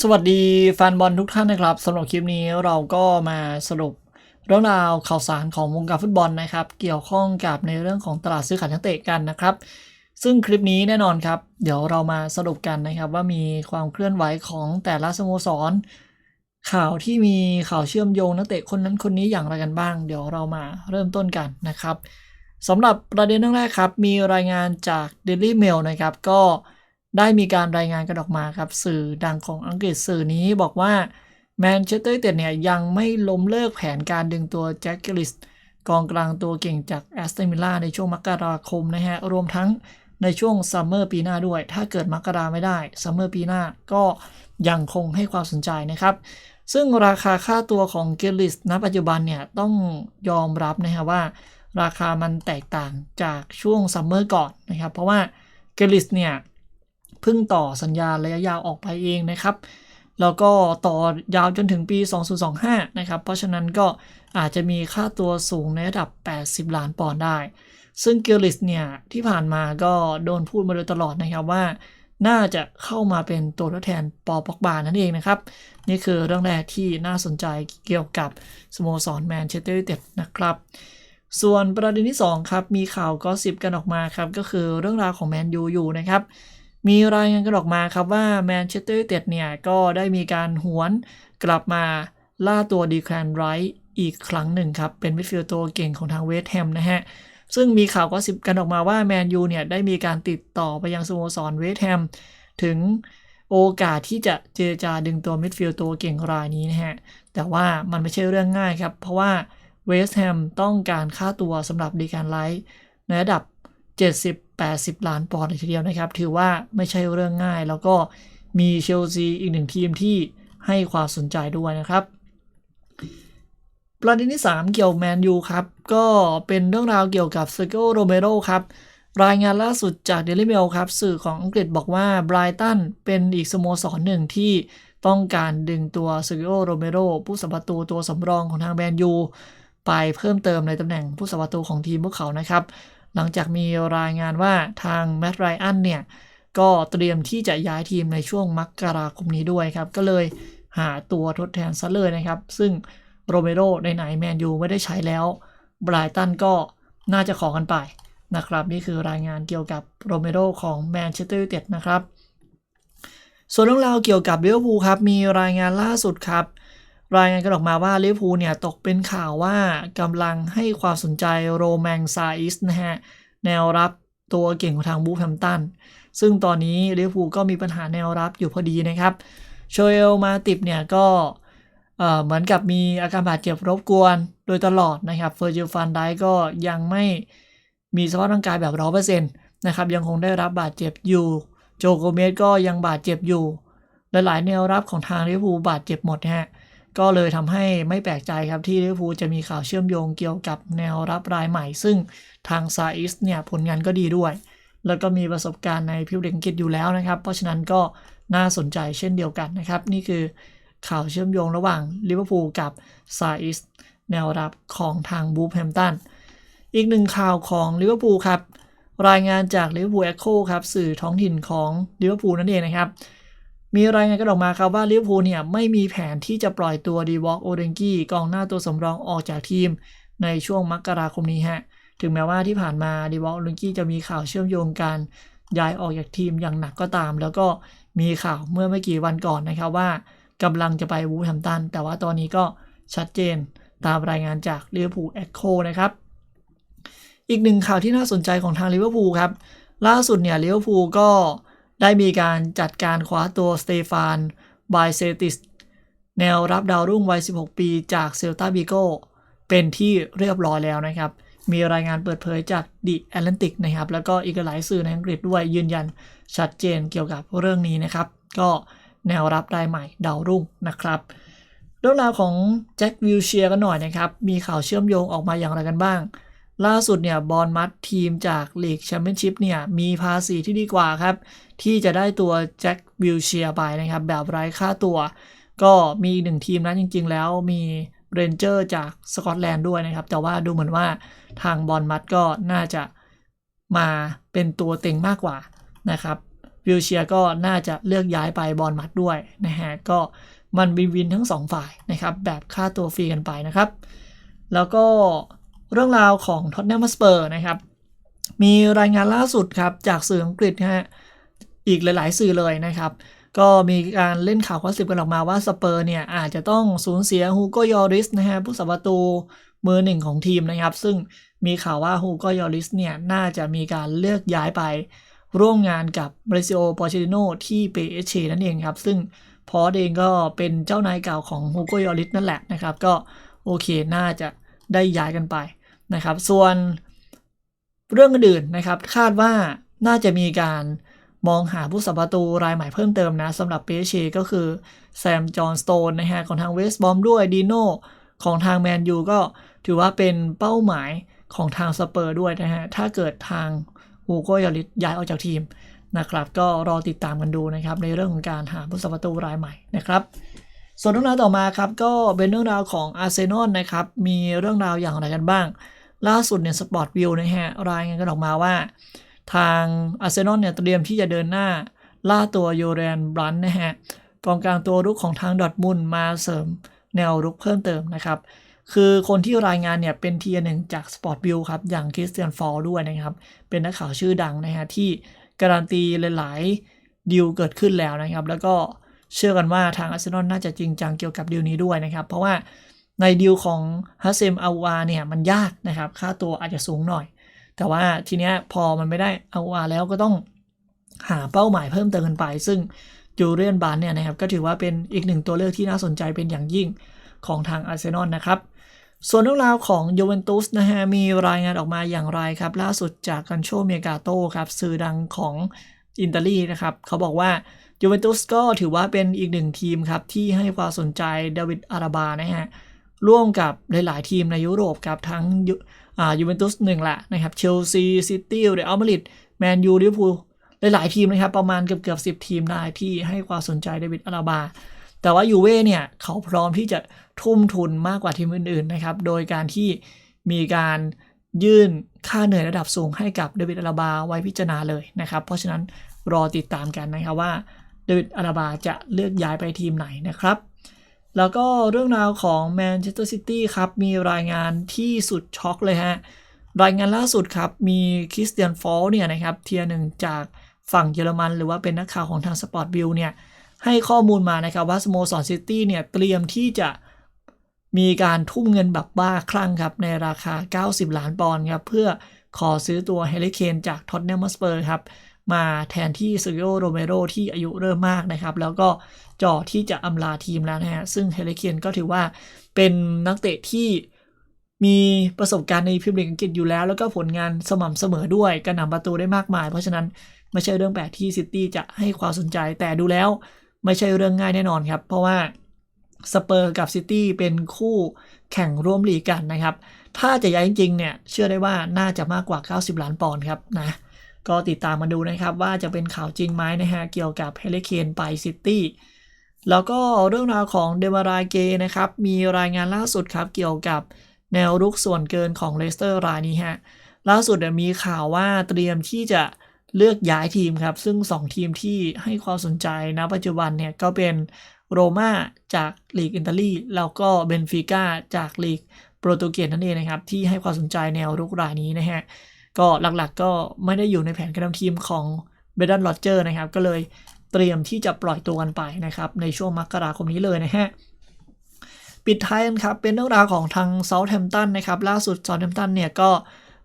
สวัสดีแฟนบอลทุกท่านนะครับสำหรับคลิปนี้เราก็มาสรุปเรื่องราวข่าวสารของวงการฟุตบอลนะครับ เกี่ยวข้องกับในเรื่องของตลาดซื้อขายนักเตะกันนะครับ ซึ่งคลิปนี้แน่นอนครับ เดี๋ยวเรามาสรุปกันนะครับ ว่ามีความเคลื่อนไหวของแต่ละสโมสร ข่าวที่มีข่าวเชื่อมโยงนักเตะคนนั้นคนนี้อย่างไรกันบ้าง เดี๋ยวเรามาเริ่มต้นกันนะครับสำหรับประเด็นเรื่องแรกครับ มีรายงานจาก Daily Mail นะครับก็ ได้มีการรายงานกันออกมาครับ สื่อดังของอังกฤษสื่อนี้บอกว่าแมนเชสเตอร์ยูไนเต็ดเนี่ยยังไม่ล้มเลิกแผนการดึงตัวแจ็คกิลิสกองกลางตัวเก่งจากแอสตันวิลล่าในช่วงมกราคมนะฮะ รวมทั้งในช่วงซัมเมอร์ปีหน้าด้วย ถ้าเกิดมกราไม่ได้ซัมเมอร์ปีหน้าก็ยังคงให้ความสนใจนะครับ ซึ่งราคาค่าตัวของเกลิสณปัจจุบันเนี่ยต้องยอมรับนะฮะว่า ราคามันแตกต่างจากช่วงซัมเมอร์ก่อนนะครับ เพราะว่าเกลิสเนี่ย เพิ่งต่อสัญญาระยะยาวออกไปเองนะครับ แล้วก็ต่อยาวจนถึงปี 2025 นะครับ เพราะฉะนั้นก็อาจจะมีค่าตัวสูงในระดับ 80 ล้านปอนด์ได้ ซึ่งเกลิสเนี่ยที่ผ่านมาก็โดนพูดมาโดยตลอดนะครับว่าน่าจะเข้ามาเป็นตัวทดแทนปอปอกบานั่นเองนะครับ นี่คือเรื่องแรกที่น่าสนใจเกี่ยวกับสโมสรแมนเชสเตอร์ยูไนเต็ดนะครับ ส่วนประเด็นที่ 2 ครับ มีข่าวก็สิบกันออกมาครับ ก็คือเรื่องราวของแมนยูอยู่นะครับ มีรายงานกันออกมาครับว่าแมนเชสเตอร์ยูไนเต็ดเนี่ย ก็ได้มีการหวนกลับมาล่าตัวดีแคลนไรท์อีกครั้งหนึ่งครับ เป็นมิดฟิลด์ตัวเก่งของทางเวสต์แฮมนะฮะ ซึ่งมีข่าวก็สิบกันออกมาว่าแมนยูเนี่ย ได้มีการติดต่อไปยังสโมสรเวสต์แฮมถึงโอกาสที่จะเจรจาดึงตัวมิดฟิลด์ตัวเก่งรายนี้นะฮะ แต่ว่ามันไม่ใช่เรื่องง่ายครับ เพราะว่าเวสต์แฮมต้องการค่าตัวสำหรับดีแคลนไรท์ในระดับ 70-80 ล้านปอนด์เลยทีเดียวนะครับ ถือว่าไม่ใช่เรื่องง่าย แล้วก็มีเชลซีอีกหนึ่งทีมที่ให้ความสนใจด้วยนะครับ ประเด็นที่ 3 เกี่ยวแมนยูครับ ก็เป็นเรื่องราวเกี่ยวกับเซโกโรเมโรครับรายงานล่าสุดจากเดลิเมลครับ สื่อของอังกฤษบอกว่าไบรตันเป็นอีกสโมสรหนึ่งที่ต้องการดึงตัวเซโกโรเมโรผู้สัมประตูตัวสำรองของทางแมนยู ไปเพิ่มเติมในตำแหน่งผู้สัมประตูของทีมพวกเขานะครับ หลังจากมีรายงานว่าทางแมตต์ไรอันเนี่ย ก็เตรียมที่จะย้ายทีมในช่วงมกราคมนี้ด้วยครับ ก็เลยหาตัวทดแทนซะเลยนะครับ ซึ่งโรเมโรในไหนแมนยูไม่ได้ใช้แล้วไบรตันก็น่าจะขอกันไปนะครับ นี่คือรายงานเกี่ยวกับโรเมโรของแมนเชสเตอร์ยูไนเต็ดนะครับ ส่วนเรื่องราวเกี่ยวกับลิเวอร์พูครับ มีรายงานล่าสุดครับ รายงานกันออกมาว่าลิเวอร์พูลเนี่ยตกเป็นข่าวว่ากำลังให้ความสนใจโรแมงซาอิสนะฮะแนวรับตัวเก่งของทางบูฟแฮมตันซึ่งตอนนี้ลิเวอร์พูลก็มีปัญหาแนวรับอยู่พอดีนะครับโชเอลมาติบเนี่ยก็เหมือนกับมีอาการบาดเจ็บรบกวนโดยตลอดนะครับเฟอร์จิลฟันได้ก็ยังไม่มีสภาพร่างกายแบบร้อเปอร์เซ็นต์นะครับยังคงได้รับบาดเจ็บอยู่ โจโกเมสก็ยังบาดเจ็บอยู่ หลายๆแนวรับของทางลิเวอร์พูลบาดเจ็บหมดฮะ ก็เลยทำให้ไม่แปลกใจครับที่ลิเวอร์พูลจะมีข่าวเชื่อมโยงเกี่ยวกับแนวรับรายใหม่ ซึ่งทางซาอิสเนี่ยผลงานก็ดีด้วย แล้วก็มีประสบการณ์ในพิวเดงกิตอยู่แล้วนะครับ เพราะฉะนั้นก็น่าสนใจเช่นเดียวกันนะครับ นี่คือข่าวเชื่อมโยงระหว่างลิเวอร์พูลกับซาอิสแนวรับของทางบูฟแฮมตันอีกหนึ่งข่าวของลิเวอร์พูลครับรายงานจากลิเวอร์พูลเอ็กโคครับสื่อท้องถิ่นของลิเวอร์พูลนั่นเองนะครับ มีรายงานกันออกมาครับว่าลิเวอร์พูลเนี่ยไม่มีแผนที่จะปล่อยตัวดีวอล์กโอเดนกี้กองหน้าตัวสำรองออกจากทีม ในช่วงมกราคมนี้ฮะ ถึงแม้ว่าที่ผ่านมาดีวอล์กโอเดนกี้จะมีข่าวเชื่อมโยงการย้ายออกจากทีมอย่างหนักก็ตาม แล้วก็มีข่าวเมื่อไม่กี่วันก่อนนะครับว่ากำลังจะไปวูแฮมตัน แต่ว่าตอนนี้ก็ชัดเจนตามรายงานจากลิเวอร์พูลเอ็กโคนะครับ อีกหนึ่งข่าวที่น่าสนใจของทางลิเวอร์พูลครับ ล่าสุดเนี่ยลิเวอร์พูลก็ ได้มีการจัดการคว้าตัวสเตฟานไบเซติส แนวรับดาวรุ่งวัย 16 ปีจากเซลตาบิโกเป็นที่เรียบร้อยแล้วนะครับ มีรายงานเปิดเผยจากดิแอตแลนติกนะครับ แล้วก็อีกหลายสื่อในอังกฤษด้วยยืนยันชัดเจนเกี่ยวกับเรื่องนี้นะครับ ก็แนวรับรายใหม่ดาวรุ่งนะครับ เรื่องราวของแจ็ควิลเชียกันหน่อยนะครับ มีข่าวเชื่อมโยงออกมาอย่างไรกันบ้าง ล่าสุดเนี่ยบอลมัดทีมจากลีกแชมเปี้ยนชิพเนี่ยมีภาษีที่ดีกว่าครับ ที่จะได้ตัวแจ็ควิลเชียไปนะครับ แบบไร้ค่าตัว ก็มีหนึ่งทีมนั้นจริง ๆ แล้วมีเรนเจอร์จากสกอตแลนด์ด้วยนะครับ แต่ว่าดูเหมือนว่าทางบอลมัดก็น่าจะมาเป็นตัวเต็งมากกว่านะครับวิลเชียก็น่าจะเลือกย้ายไปบอลมัดด้วยนะฮะก็มันวินวินทั้งสองฝ่ายนะครับแบบค่าตัวฟรีกันไปนะครับ แล้วก็ เรื่องราวของท็อตแนมสเปอร์นะครับ มีรายงานล่าสุดครับจากสื่ออังกฤษนะฮะอีกหลาย ๆ สื่อเลยนะครับ ก็มีการเล่นข่าวข้อสิบกันออกมาว่าสเปอร์เนี่ยอาจจะต้องสูญเสียฮูโกยอริสนะฮะผู้สับประตูมือหนึ่งของทีมนะครับ ซึ่งมีข่าวว่าฮูโกยอริสเนี่ยน่าจะมีการเลือกย้ายไปร่วมงานกับมาริซิโอปอร์เชติโนที่เปเอเชนั่นเองครับ ซึ่งพอเองก็เป็นเจ้านายเก่าของฮูโกยอริสนั่นแหละนะครับ ก็โอเคน่าจะได้ย้ายกันไป นะครับ ส่วนเรื่องอื่นนะครับ คาดว่าน่าจะมีการมองหาผู้สับประตูรายใหม่เพิ่มเติมนะสำหรับเปเชก็คือแซมจอห์นสโตนนะฮะของทางเวสบอมด้วยดีโน่ของทางแมนยูก็ถือว่าเป็นเป้าหมายของทางสเปอร์ด้วยนะฮะ ถ้าเกิดทางฮูโกยาริสย้ายออกจากทีมนะครับ ก็รอติดตามกันดูนะครับ ในเรื่องของการหาผู้สับประตูรายใหม่นะครับ ส่วนเรื่องราวต่อมาครับก็เป็นเรื่องราวของอาร์เซนอลนะครับ มีเรื่องราวอย่างไรกันบ้าง ล่าสุดเนี่ยสปอร์ตวิวนะฮะรายงานกันออกมาว่า ทางอาร์เซนอลเนี่ยเตรียมที่จะเดินหน้าล่าตัวโยเรนบรันนะฮะกองกลางตัวรุกของทางดอทมุนมาเสริมแนวรุกเพิ่มเติมนะครับ คือคนที่รายงานเนี่ยเป็นทีหนึ่งจากสปอร์ตวิวครับ อย่างคริสเตียนฟอลด้วยนะครับ เป็นนักข่าวชื่อดังนะฮะที่การันตีหลายๆดีลเกิดขึ้นแล้วนะครับ แล้วก็เชื่อกันว่าทางอาร์เซนอลน่าจะจริงจังเกี่ยวกับดีลนี้ด้วยนะครับ เพราะว่า ในดีลของฮัสเซมอาวาเนี่ยมันยากนะครับ ค่าตัวอาจจะสูงหน่อย แต่ว่าทีเนี้ยพอมันไม่ได้อาอาแล้วก็ต้องหาเป้าหมายเพิ่มเติมกันไป ซึ่งจูเรียนบานเนี่ยนะครับก็ถือว่าเป็นอีกหนึ่งตัวเลือกที่น่าสนใจเป็นอย่างยิ่งของทางอาร์เซนอลนะครับ ส่วนเรื่องราวของยูเวนตุสนะฮะมีรายงานออกมาอย่างไรครับ ล่าสุดจากกันโชเมกาโตครับสื่อดังของอิตาลีนะครับเขาบอกว่ายูเวนตุสก็ถือว่าเป็นอีกหนึ่งทีมครับที่ให้ความสนใจเดวิดอาราบานะฮะ ร่วมกับหลาย ๆ ทีมในยุโรปครับทั้งยูเวนตุสหนึ่งแหละนะครับเชลซีซิตี้เรอัลมาดริดแมนยูลิเวอร์พูลหลาย ๆ ทีมนะครับ ประมาณเกือบเกือบสิบทีมได้ที่ให้ความสนใจเดวิดอาราบา แต่ว่ายูเว่เนี่ยเขาพร้อมที่จะทุ่มทุนมากกว่าทีมอื่น ๆ นะครับ โดยการที่มีการยื่นค่าเหนื่อยระดับสูงให้กับเดวิดอาราบาไว้พิจารณาเลยนะครับ เพราะฉะนั้นรอติดตามกันนะครับว่าเดวิดอาราบาจะเลือกย้ายไปทีมไหนนะครับ แล้วก็เรื่องราวของแมนเชสเตอร์ซิตี้ครับ มีรายงานที่สุดช็อกเลยฮะ รายงานล่าสุดครับ มีคริสเตียนฟอลเนี่ยนะครับ เทียร์หนึ่งจากฝั่งเยอรมัน หรือว่าเป็นนักข่าวของทางสปอร์ตวิวเนี่ยให้ข้อมูลมานะครับว่าสโมสรซิตี้เนี่ยเตรียมที่จะมีการทุ่มเงินแบบบ้าคลั่งครับ ในราคา 90 ล้านปอนด์ครับ เพื่อขอซื้อตัวเฮลิเคนจากท็อตแนมสเปอร์ครับ มาแทนที่ซ e ริโอโรเมโรที่อายุเริ่มมากนะครับ แล้วก็จ่อที่จะอำลาทีมแล้วนะฮะซึ่งเฮลิเคนก็ถือว่าเป็นนักเตะที่มีประสบการณ์ในพรีเมียร์ลีกอังกฤษอยู่แล้ว แล้วก็ผลงานสม่ำเสมอด้วยกระหน่ำประตูได้มากมาย เพราะฉะนั้นไม่ใช่เรื่องแปลกที่ซิตี้จะให้ความสนใจแต่ดูแล้วไม่ใช่เรื่องง่ายแน่นอนครับ เพราะว่าสเปอร์กับซิตี้เป็นคู่แข่งร่วมลีกกันนะครับ ถ้าจะย้ายจริงๆเนี่ย เชื่อได้ว่าน่าจะมากกว่า 90 ล้านปอนด์ครับนะ ก็ติดตามมาดูนะครับว่าจะเป็นข่าวจริงไหมนะฮะเกี่ยวกับเฮเลเคนไปซิตี้แล้วก็เรื่องราวของเดมารายเกนะครับ มีรายงานล่าสุดครับเกี่ยวกับแนวรุกส่วนเกินของเลสเตอร์รายนี้ฮะล่าสุดมีข่าวว่าเตรียมที่จะเลือกย้ายทีมครับ ซึ่ง 2 ทีมที่ให้ความสนใจณปัจจุบันเนี่ยก็เป็นโรม่าจากลีกอิตาลีแล้วก็เบนฟิก้าจากลีกโปรตุเกสนั่นเองนะครับ ที่ให้ความสนใจแนวรุกรายนี้นะฮะ ก็หลักๆก็ไม่ได้อยู่ในแผนการทำทีมของเบดันโรเจอร์นะครับ ก็เลยเตรียมที่จะปล่อยตัวกันไปนะครับ ในช่วงมกราคมนี้เลยนะฮะปิดท้ายกันครับ เป็นเรื่องราวของทางเซาท์แฮมป์ตันนะครับ ล่าสุดเซาท์แฮมป์ตันเนี่ยก็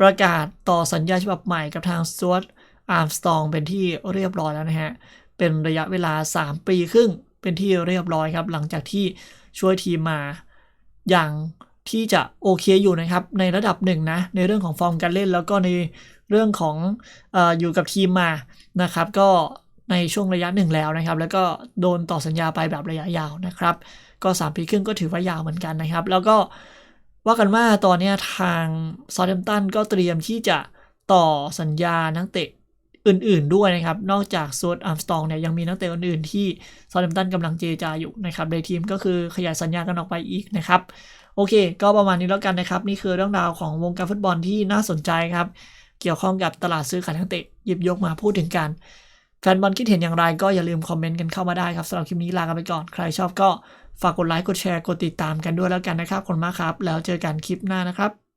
ประกาศต่อสัญญาฉบับใหม่กับทางสจวตอาร์มสตองเป็นที่เรียบร้อยแล้วนะฮะ เป็นระยะเวลา 3 ปีครึ่งเป็นที่เรียบร้อยครับ หลังจากที่ช่วยทีมมาอย่าง ที่จะโอเคอยู่นะครับในระดับหนึ่งนะในเรื่องของฟอร์มการเล่น แล้วก็ในเรื่องของออยู่กับทีมมานะครับ ก็ในช่วงระยะหนึ่งแล้วนะครับ แล้วก็โดนต่อสัญญาไปแบบระยะยาวนะครับ ก็ 3 ปีครึ่งก็ถือว่ายาวเหมือนกันนะครับ แล้วก็ว่ากันว่าตอนนี้ทางซอ u เ h มตันก็เตรียมที่จะต่อสัญญานักเตะ อื่น ๆด้วยนะครับ นอกจากซูดอาร์มสตองเนี่ยยังมีนักเตะอื่นๆที่ซอลเลมตันกำลังเจจาอยู่นะครับในทีมก็คือขยายสัญญากันออกไปอีกนะครับโอเค ก็ประมาณนี้แล้วกันนะครับ นี่คือเรื่องราวของวงการฟุตบอลที่น่าสนใจครับ เกี่ยวข้องกับตลาดซื้อขายนักเตะหยิบยกมาพูดถึงกัน แฟนบอลคิดเห็นอย่างไรก็อย่าลืมคอมเมนต์กันเข้ามาได้ครับสำหรับคลิปนี้ลากันไปก่อนใครชอบก็ฝากกดไลค์กดแชร์กดติดตามกันด้วยแล้วกันนะครับขอบคุณมากครับ แล้วเจอกันคลิปหน้านะครับ